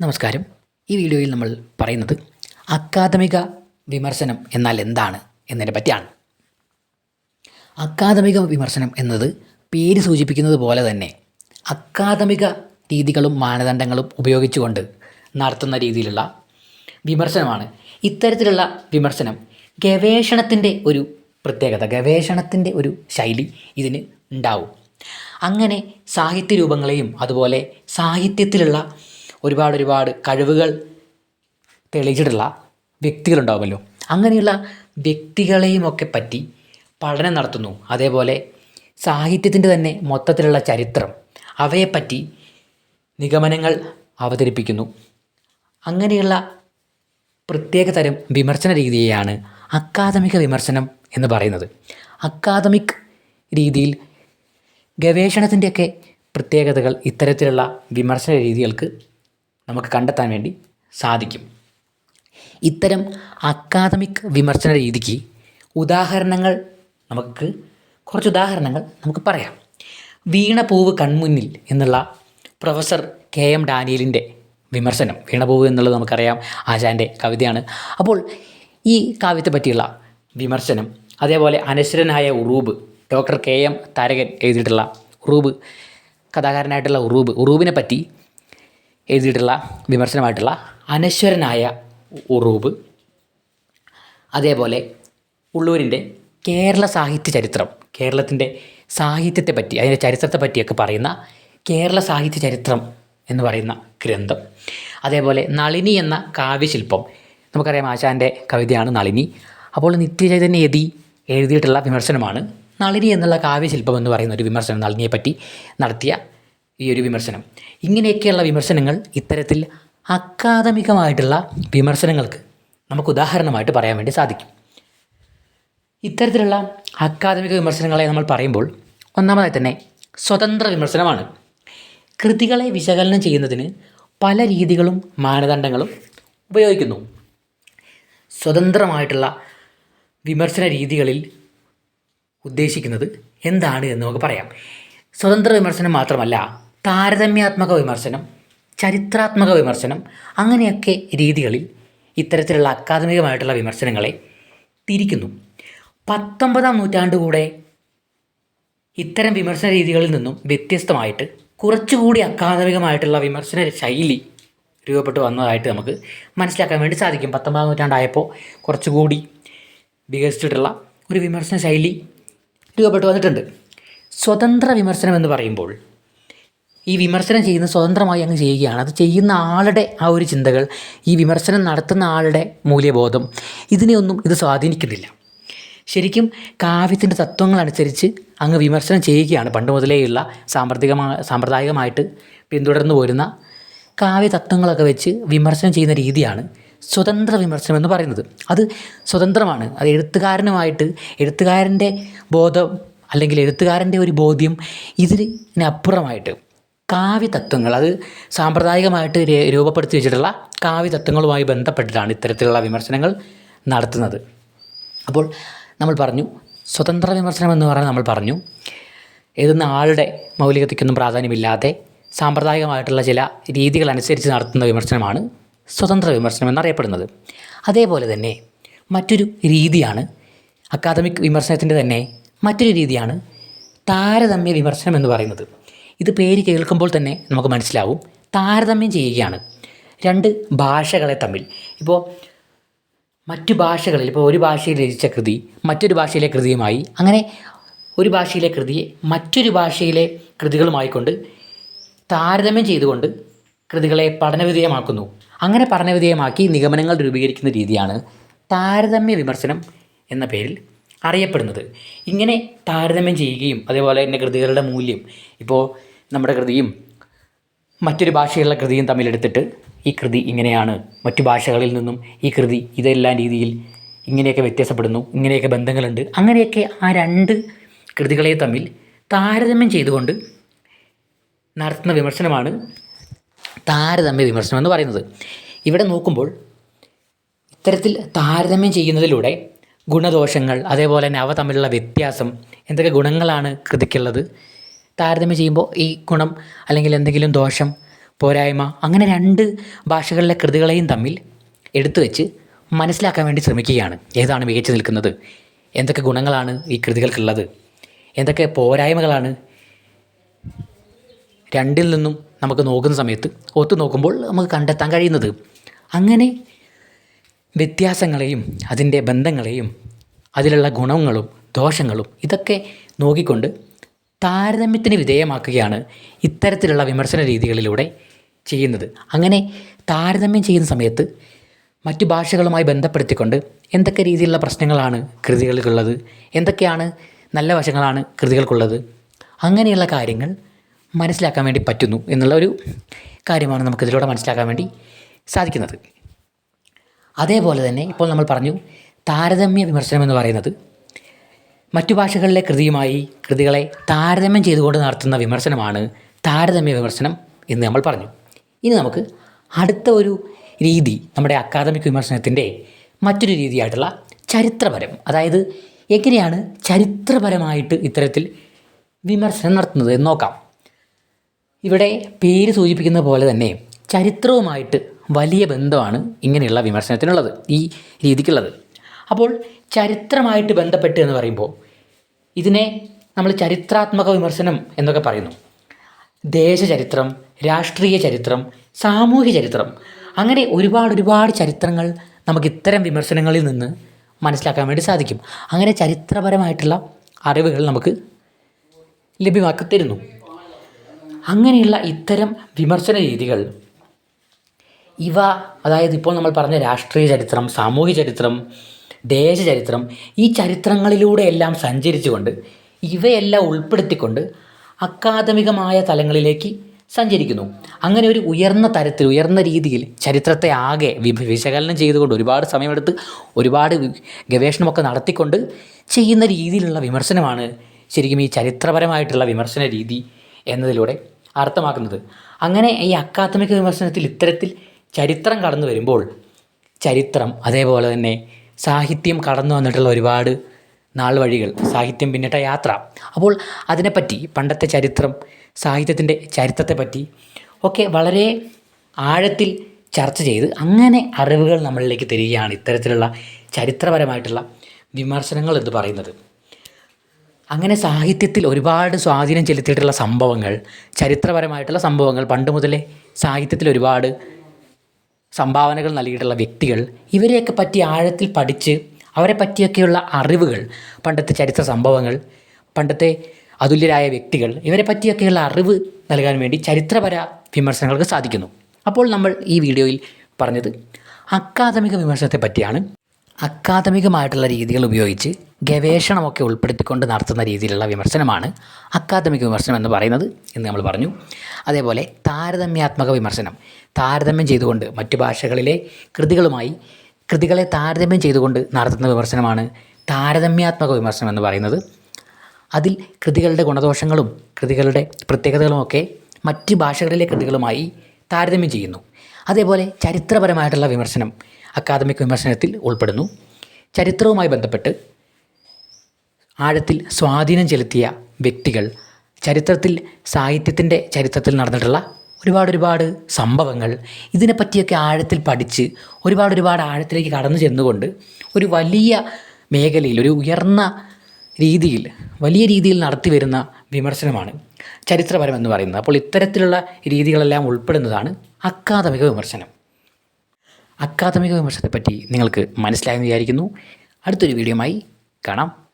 നമസ്കാരം. ഈ വീഡിയോയിൽ നമ്മൾ പറയുന്നത് അക്കാദമിക വിമർശനം എന്നാൽ എന്താണ് എന്നതിനെ പറ്റിയാണ്. അക്കാദമിക വിമർശനം എന്നത് പേര് സൂചിപ്പിക്കുന്നത് പോലെ തന്നെ അക്കാദമിക രീതികളും മാനദണ്ഡങ്ങളും ഉപയോഗിച്ചുകൊണ്ട് നടത്തുന്ന രീതിയിലുള്ള വിമർശനമാണ്. ഇത്തരത്തിലുള്ള വിമർശനം ഗവേഷണത്തിന്റെ ഒരു പ്രത്യേകത ഗവേഷണത്തിന്റെ ഒരു ശൈലി ഇതിന് ഉണ്ടാവും. അങ്ങനെ സാഹിത്യ രൂപങ്ങളെയും അതുപോലെ സാഹിത്യത്തിലുള്ള ഒരുപാട് ഒരുപാട് കഴിവുകൾ തെളിയിച്ചിട്ടുള്ള വ്യക്തികളുണ്ടാവുമല്ലോ. അങ്ങനെയുള്ള വ്യക്തികളെയും ഒക്കെ പറ്റി പഠനം നടത്തുന്നു. അതേപോലെ സാഹിത്യത്തിന്റെ തന്നെ മൊത്തത്തിലുള്ള ചരിത്രം. അവയെപ്പറ്റി നിഗമനങ്ങൾ അവതരിപ്പിക്കുന്നു. അങ്ങനെയുള്ള പ്രത്യേക തരം വിമർശന രീതിയെയാണ് അക്കാദമിക വിമർശനം എന്ന് പറയുന്നത്. അക്കാദമിക് രീതിയിൽ ഗവേഷണത്തിന്റെയൊക്കെ പ്രത്യേകതകൾ ഇത്തരത്തിലുള്ള വിമർശന രീതികൾക്ക് നമുക്ക് കണ്ടെത്താൻ വേണ്ടി സാധിക്കും. ഇത്തരം അക്കാദമിക് വിമർശന രീതിക്ക് ഉദാഹരണങ്ങൾ നമുക്ക് കുറച്ച് ഉദാഹരണങ്ങൾ നമുക്ക് പറയാം. വീണ പൂവ് കൺമുന്നിൽ എന്നുള്ള പ്രൊഫസർ കെ എം ഡാനിയലിന്റെ വിമർശനം. വീണപൂവ് എന്നുള്ളത് നമുക്കറിയാം ആശാന്റെ കവിതയാണ്. അപ്പോൾ ഈ കാവ്യത്തെ പറ്റിയുള്ള വിമർശനം അതേപോലെ അനശ്വരനായ Uroob doctor K M Tharakan എഴുതിയിട്ടുള്ള ഉറൂബ് കഥാകാരനായിട്ടുള്ള ഉറൂബ് ഉറൂബിനെ പറ്റി എഴുതിയിട്ടുള്ള വിമർശനമായിട്ടുള്ള അനശ്വരനായ ഉറൂബ് അതേപോലെ ഉള്ളൂരിന്റെ കേരള സാഹിത്യ ചരിത്രം കേരളത്തിന്റെ സാഹിത്യത്തെ പറ്റി അതിന്റെ ചരിത്രത്തെ പറ്റിയൊക്കെ പറയുന്ന കേരള സാഹിത്യ ചരിത്രം എന്ന് പറയുന്ന ഗ്രന്ഥം. അതേപോലെ നളിനി എന്ന കാവ്യശില്പം. നമുക്കറിയാം ആശാന്റെ കവിതയാണ് നളിനി. അപ്പോൾ നിത്യചൈതന്യ യതി എഴുതിയിട്ടുള്ള വിമർശനമാണ് നളിനി എന്നുള്ള കാവ്യശില്പം എന്ന് പറയുന്ന ഒരു വിമർശനം നളിനിയെ പറ്റി നടത്തിയ ഈ ഒരു വിമർശനം. ഇങ്ങനെയൊക്കെയുള്ള വിമർശനങ്ങൾ ഇത്തരത്തിൽ അക്കാദമികമായിട്ടുള്ള വിമർശനങ്ങൾക്ക് നമുക്ക് ഉദാഹരണമായിട്ട് പറയാൻ വേണ്ടി സാധിക്കും. ഇത്തരത്തിലുള്ള അക്കാദമിക വിമർശനങ്ങളെ നമ്മൾ പറയുമ്പോൾ ഒന്നാമതായി തന്നെ സ്വതന്ത്ര വിമർശനമാണ്. കൃതികളെ വിശകലനം ചെയ്യുന്നതിന് പല രീതികളും മാനദണ്ഡങ്ങളും ഉപയോഗിക്കുന്നു. സ്വതന്ത്രമായിട്ടുള്ള വിമർശന രീതികളിൽ ഉദ്ദേശിക്കുന്നത് എന്താണ് എന്ന് നമുക്ക് പറയാം. സ്വതന്ത്ര വിമർശനം മാത്രമല്ല താരതമ്യാത്മക വിമർശനം ചരിത്രാത്മക വിമർശനം അങ്ങനെയൊക്കെ രീതികളിൽ ഇത്തരത്തിലുള്ള അക്കാദമികമായിട്ടുള്ള വിമർശനങ്ങളെ തിരിക്കുന്നു. പത്തൊമ്പതാം നൂറ്റാണ്ട് കൂടെ ഇത്തരം വിമർശന രീതികളിൽ നിന്നും വ്യത്യസ്തമായിട്ട് കുറച്ചുകൂടി അക്കാദമികമായിട്ടുള്ള വിമർശന ശൈലി രൂപപ്പെട്ടു വന്നതായിട്ട് നമുക്ക് മനസ്സിലാക്കാൻ വേണ്ടി സാധിക്കും. പത്തൊമ്പതാം നൂറ്റാണ്ടായപ്പോൾ കുറച്ചുകൂടി വികസിച്ചിട്ടുള്ള ഒരു വിമർശന ശൈലി രൂപപ്പെട്ടു വന്നിട്ടുണ്ട്. സ്വതന്ത്ര വിമർശനം എന്ന് പറയുമ്പോൾ ഈ വിമർശനം ചെയ്യുന്ന സ്വതന്ത്രമായി അങ്ങ് ചെയ്യുകയാണ്. അത് ചെയ്യുന്ന ആളുടെ ആ ഒരു ചിന്തകൾ ഈ വിമർശനം നടത്തുന്ന ആളുടെ മൂല്യബോധം ഇതിനെയൊന്നും ഇത് സ്വാധീനിക്കുന്നില്ല. ശരിക്കും കാവ്യത്തിന്റെ തത്വങ്ങളനുസരിച്ച് അങ്ങ് വിമർശനം ചെയ്യുകയാണ്. പണ്ട് മുതലേയുള്ള സാമ്പത്തികമാ സാമ്പ്രദായികമായിട്ട് പിന്തുടർന്നു പോരുന്ന കാവ്യ തത്വങ്ങളൊക്കെ വെച്ച് വിമർശനം ചെയ്യുന്ന രീതിയാണ് സ്വതന്ത്ര വിമർശനം എന്ന് പറയുന്നത്. അത് സ്വതന്ത്രമാണ്. അത് എഴുത്തുകാരനുമായിട്ട് എഴുത്തുകാരന്റെ ബോധം അല്ലെങ്കിൽ എഴുത്തുകാരന്റെ ഒരു ബോധ്യം ഇതിനപ്പുറമായിട്ട് കാവ്യതത്വങ്ങൾ അത് സാമ്പ്രദായികമായിട്ട് രൂപപ്പെടുത്തി വെച്ചിട്ടുള്ള കാവ്യതത്വങ്ങളുമായി ബന്ധപ്പെട്ടിട്ടാണ് ഇത്തരത്തിലുള്ള വിമർശനങ്ങൾ നടത്തുന്നത്. അപ്പോൾ നമ്മൾ പറഞ്ഞു സ്വതന്ത്ര വിമർശനം എന്ന് പറഞ്ഞാൽ നമ്മൾ പറഞ്ഞു എഴുതുന്ന ആളുടെ മൗലികതയ്ക്കൊന്നും പ്രാധാന്യമില്ലാതെ സാമ്പ്രദായികമായിട്ടുള്ള ചില രീതികൾ അനുസരിച്ച് നടത്തുന്ന വിമർശനമാണ് സ്വതന്ത്ര വിമർശനം എന്നറിയപ്പെടുന്നത്. അതേപോലെ തന്നെ മറ്റൊരു രീതിയാണ് അക്കാദമിക് വിമർശനത്തിന്റെ തന്നെ മറ്റൊരു രീതിയാണ് താരതമ്യ വിമർശനം എന്ന് പറയുന്നത്. ഇത് പേര് കേൾക്കുമ്പോൾ തന്നെ നമുക്ക് മനസ്സിലാവും. താരതമ്യം ചെയ്യുകയാണ്. രണ്ട് ഭാഷകളെ തമ്മിൽ. ഇപ്പോൾ മറ്റു ഭാഷകളിൽ ഇപ്പോൾ ഒരു ഭാഷയിൽ രചിച്ച കൃതി മറ്റൊരു ഭാഷയിലെ കൃതിയുമായി അങ്ങനെ ഒരു ഭാഷയിലെ കൃതിയെ മറ്റൊരു ഭാഷയിലെ കൃതികളുമായിക്കൊണ്ട് താരതമ്യം ചെയ്തുകൊണ്ട് കൃതികളെ പഠനവിധേയമാക്കുന്നു. അങ്ങനെ പഠനവിധേയമാക്കി നിഗമനങ്ങൾ രൂപീകരിക്കുന്ന രീതിയാണ് താരതമ്യ വിമർശനം എന്ന പേരിൽ അറിയപ്പെടുന്നത്. ഇങ്ങനെ താരതമ്യം ചെയ്യുകയും അതേപോലെ തന്നെ കൃതികളുടെ മൂല്യം ഇപ്പോൾ നമ്മുടെ കൃതിയും മറ്റൊരു ഭാഷയിലുള്ള കൃതിയും തമ്മിലെടുത്തിട്ട് ഈ കൃതി ഇങ്ങനെയാണ്. മറ്റു ഭാഷകളിൽ നിന്നും ഈ കൃതി ഇതെല്ലാം രീതിയിൽ ഇങ്ങനെയൊക്കെ വ്യത്യാസപ്പെടുന്നു ഇങ്ങനെയൊക്കെ ബന്ധങ്ങളുണ്ട്. അങ്ങനെയൊക്കെ ആ രണ്ട് കൃതികളെ തമ്മിൽ താരതമ്യം ചെയ്തുകൊണ്ട് നടത്തുന്ന വിമർശനമാണ് താരതമ്യ വിമർശനം എന്ന് പറയുന്നത്. ഇവിടെ നോക്കുമ്പോൾ ഇത്തരത്തിൽ താരതമ്യം ചെയ്യുന്നതിലൂടെ ഗുണദോഷങ്ങൾ അതേപോലെ തന്നെ അവ തമ്മിലുള്ള വ്യത്യാസം എന്തൊക്കെ ഗുണങ്ങളാണ് കൃതിക്കുള്ളത്? താരതമ്യം ചെയ്യുമ്പോൾ ഈ ഗുണം അല്ലെങ്കിൽ എന്തെങ്കിലും ദോഷം പോരായ്മ അങ്ങനെ രണ്ട് ഭാഷകളിലെ കൃതികളെയും തമ്മിൽ എടുത്തു വെച്ച് മനസ്സിലാക്കാൻ വേണ്ടി ശ്രമിക്കുകയാണ്. ഏതാണ് മികച്ചു നിൽക്കുന്നത്? എന്തൊക്കെ ഗുണങ്ങളാണ് ഈ കൃതികൾക്കുള്ളത്? എന്തൊക്കെ പോരായ്മകളാണ്? രണ്ടിൽ നിന്നും നമുക്ക് നോക്കുന്ന സമയത്ത് ഒത്തു നോക്കുമ്പോൾ നമുക്ക് കണ്ടെത്താൻ കഴിയുന്നത്. അങ്ങനെ വ്യത്യാസങ്ങളെയും അതിന്റെ ബന്ധങ്ങളെയും അതിലുള്ള ഗുണങ്ങളും ദോഷങ്ങളും ഇതൊക്കെ നോക്കിക്കൊണ്ട് താരതമ്യത്തിന് വിധേയമാക്കുകയാണ് ഇത്തരത്തിലുള്ള വിമർശന രീതികളിലൂടെ ചെയ്യുന്നത്. അങ്ങനെ താരതമ്യം ചെയ്യുന്ന സമയത്ത് മറ്റു ഭാഷകളുമായി ബന്ധപ്പെടുത്തിക്കൊണ്ട് എന്തൊക്കെ രീതിയിലുള്ള പ്രശ്നങ്ങളാണ് കൃതികൾക്കുള്ളത് എന്തൊക്കെയാണ് നല്ല വശങ്ങളാണ് കൃതികൾക്കുള്ളത് അങ്ങനെയുള്ള കാര്യങ്ങൾ മനസ്സിലാക്കാൻ വേണ്ടി പറ്റുന്നു എന്നുള്ള ഒരു കാര്യമാണ് നമുക്കിതിലൂടെ മനസ്സിലാക്കാൻ വേണ്ടി സാധിക്കുന്നത്. അതേപോലെ തന്നെ ഇപ്പോൾ നമ്മൾ പറഞ്ഞു താരതമ്യ വിമർശനം എന്ന് പറയുന്നത് മറ്റു ഭാഷകളിലെ കൃതിയുമായി കൃതികളെ താരതമ്യം ചെയ്തുകൊണ്ട് നടത്തുന്ന വിമർശനമാണ് താരതമ്യ വിമർശനം എന്ന് നമ്മൾ പറഞ്ഞു. ഇനി നമുക്ക് അടുത്ത ഒരു രീതി നമ്മുടെ അക്കാദമിക് വിമർശനത്തിന്റെ മറ്റൊരു രീതിയായിട്ടുള്ള ചരിത്രപരം അതായത് എങ്ങനെയാണ് ചരിത്രപരമായിട്ട് ഇത്തരത്തിൽ വിമർശനം നടത്തുന്നത് എന്ന് നോക്കാം. ഇവിടെ പേര് സൂചിപ്പിക്കുന്ന പോലെ തന്നെ ചരിത്രവുമായിട്ട് വലിയ ബന്ധമാണ് ഇങ്ങനെയുള്ള വിമർശനത്തിനുള്ളത് ഈ രീതിക്കുള്ളത്. അപ്പോൾ ചരിത്രമായിട്ട് ബന്ധപ്പെട്ട് എന്ന് പറയുമ്പോൾ ഇതിനെ നമ്മൾ ചരിത്രാത്മക വിമർശനം എന്നൊക്കെ പറയുന്നു. ദേശചരിത്രം രാഷ്ട്രീയ ചരിത്രം സാമൂഹ്യ ചരിത്രം അങ്ങനെ ഒരുപാട് ഒരുപാട് ചരിത്രങ്ങൾ നമുക്ക് ഇത്തരം വിമർശനങ്ങളിൽ നിന്ന് മനസ്സിലാക്കാൻ വേണ്ടി സാധിക്കും. അങ്ങനെ ചരിത്രപരമായിട്ടുള്ള അറിവുകൾ നമുക്ക് ലഭ്യമാക്കി തരുന്നു. അങ്ങനെയുള്ള ഇത്തരം വിമർശന രീതികൾ ഇവ അതായത് ഇപ്പോൾ നമ്മൾ പറഞ്ഞ രാഷ്ട്രീയ ചരിത്രം സാമൂഹ്യ ചരിത്രം ദേശചരിത്രം ഈ ചരിത്രങ്ങളിലൂടെയെല്ലാം സഞ്ചരിച്ചുകൊണ്ട് ഇവയെല്ലാം ഉൾപ്പെടുത്തിക്കൊണ്ട് അക്കാദമികമായ തലങ്ങളിലേക്ക് സഞ്ചരിക്കുന്നു. അങ്ങനെ ഒരു ഉയർന്ന തരത്തിൽ ഉയർന്ന രീതിയിൽ ചരിത്രത്തെ ആകെ വിശകലനം ചെയ്തുകൊണ്ട് ഒരുപാട് സമയമെടുത്ത് ഒരുപാട് ഗവേഷണമൊക്കെ നടത്തിക്കൊണ്ട് ചെയ്യുന്ന രീതിയിലുള്ള വിമർശനമാണ് ശരിക്കും ഈ ചരിത്രപരമായിട്ടുള്ള വിമർശന രീതി എന്നതിലൂടെ അർത്ഥമാക്കുന്നത്. അങ്ങനെ ഈ അക്കാദമിക വിമർശനത്തിൽ ഇത്തരത്തിൽ ചരിത്രം കടന്നു വരുമ്പോൾ ചരിത്രം അതേപോലെ തന്നെ സാഹിത്യം കടന്നു വന്നിട്ടുള്ള ഒരുപാട് നാൾ വഴികൾ സാഹിത്യം പിന്നിട്ട യാത്ര. അപ്പോൾ അതിനെപ്പറ്റി പണ്ടത്തെ ചരിത്രം സാഹിത്യത്തിന്റെ ചരിത്രത്തെപ്പറ്റി ഒക്കെ വളരെ ആഴത്തിൽ ചർച്ച ചെയ്ത് അങ്ങനെ അറിവുകൾ നമ്മളിലേക്ക് തരികയാണ് ഇത്തരത്തിലുള്ള ചരിത്രപരമായിട്ടുള്ള വിമർശനങ്ങൾ എന്ന് പറയുന്നത്. അങ്ങനെ സാഹിത്യത്തിൽ ഒരുപാട് സ്വാധീനം ചെലുത്തിയിട്ടുള്ള സംഭവങ്ങൾ ചരിത്രപരമായിട്ടുള്ള സംഭവങ്ങൾ പണ്ട് മുതലേ സാഹിത്യത്തിൽ ഒരുപാട് സംഭാവനകൾ നൽകിയിട്ടുള്ള വ്യക്തികൾ ഇവരെയൊക്കെ പറ്റി ആഴത്തിൽ പഠിച്ച് അവരെ പറ്റിയൊക്കെയുള്ള അറിവുകൾ പണ്ടത്തെ ചരിത്ര സംഭവങ്ങൾ പണ്ടത്തെ അതുല്യരായ വ്യക്തികൾ ഇവരെ പറ്റിയൊക്കെയുള്ള അറിവ് നൽകാൻ വേണ്ടി ചരിത്രപര വിമർശനങ്ങൾക്ക് സാധിക്കുന്നു. അപ്പോൾ നമ്മൾ ഈ വീഡിയോയിൽ പറഞ്ഞത് അക്കാദമിക വിമർശനത്തെ പറ്റിയാണ്. അക്കാദമികമായിട്ടുള്ള രീതികൾ ഉപയോഗിച്ച് ഗവേഷണമൊക്കെ ഉൾപ്പെടുത്തിക്കൊണ്ട് നടത്തുന്ന രീതിയിലുള്ള വിമർശനമാണ് അക്കാദമിക് വിമർശനം എന്ന് പറയുന്നത് എന്ന് നമ്മൾ പറഞ്ഞു. അതേപോലെ താരതമ്യാത്മക വിമർശനം. താരതമ്യം ചെയ്തുകൊണ്ട് മറ്റു ഭാഷകളിലെ കൃതികളുമായി കൃതികളെ താരതമ്യം ചെയ്തുകൊണ്ട് നടത്തുന്ന വിമർശനമാണ് താരതമ്യാത്മക വിമർശനം എന്ന് പറയുന്നത്. അതിൽ കൃതികളുടെ ഗുണദോഷങ്ങളും കൃതികളുടെ പ്രത്യേകതകളുമൊക്കെ മറ്റ് ഭാഷകളിലെ കൃതികളുമായി താരതമ്യം ചെയ്യുന്നു. അതേപോലെ ചരിത്രപരമായിട്ടുള്ള വിമർശനം അക്കാദമിക് വിമർശനത്തിൽ ഉൾപ്പെടുന്നു. ചരിത്രവുമായി ബന്ധപ്പെട്ട് ആഴത്തിൽ സ്വാധീനം ചെലുത്തിയ വ്യക്തികൾ ചരിത്രത്തിൽ സാഹിത്യത്തിന്റെ ചരിത്രത്തിൽ നടന്നിട്ടുള്ള ഒരുപാട് ഒരുപാട് സംഭവങ്ങൾ ഇതിനെപ്പറ്റിയൊക്കെ ആഴത്തിൽ പഠിച്ച് ഒരുപാട് ഒരുപാട് ആഴത്തിലേക്ക് കടന്നു ചെന്നുകൊണ്ട് ഒരു വലിയ മേഖലയിൽ ഒരു ഉയർന്ന രീതിയിൽ വലിയ രീതിയിൽ നടത്തി വരുന്ന വിമർശനമാണ് ചരിത്രപരം എന്ന് പറയുന്നത്. അപ്പോൾ ഇത്തരത്തിലുള്ള രീതികളെല്ലാം ഉൾപ്പെടുന്നതാണ് അക്കാദമിക വിമർശനം. അക്കാദമിക വിമർശനത്തെപ്പറ്റി നിങ്ങൾക്ക് മനസ്സിലായെന്ന് വിചാരിക്കുന്നു. അടുത്തൊരു വീഡിയോയുമായി കാണാം.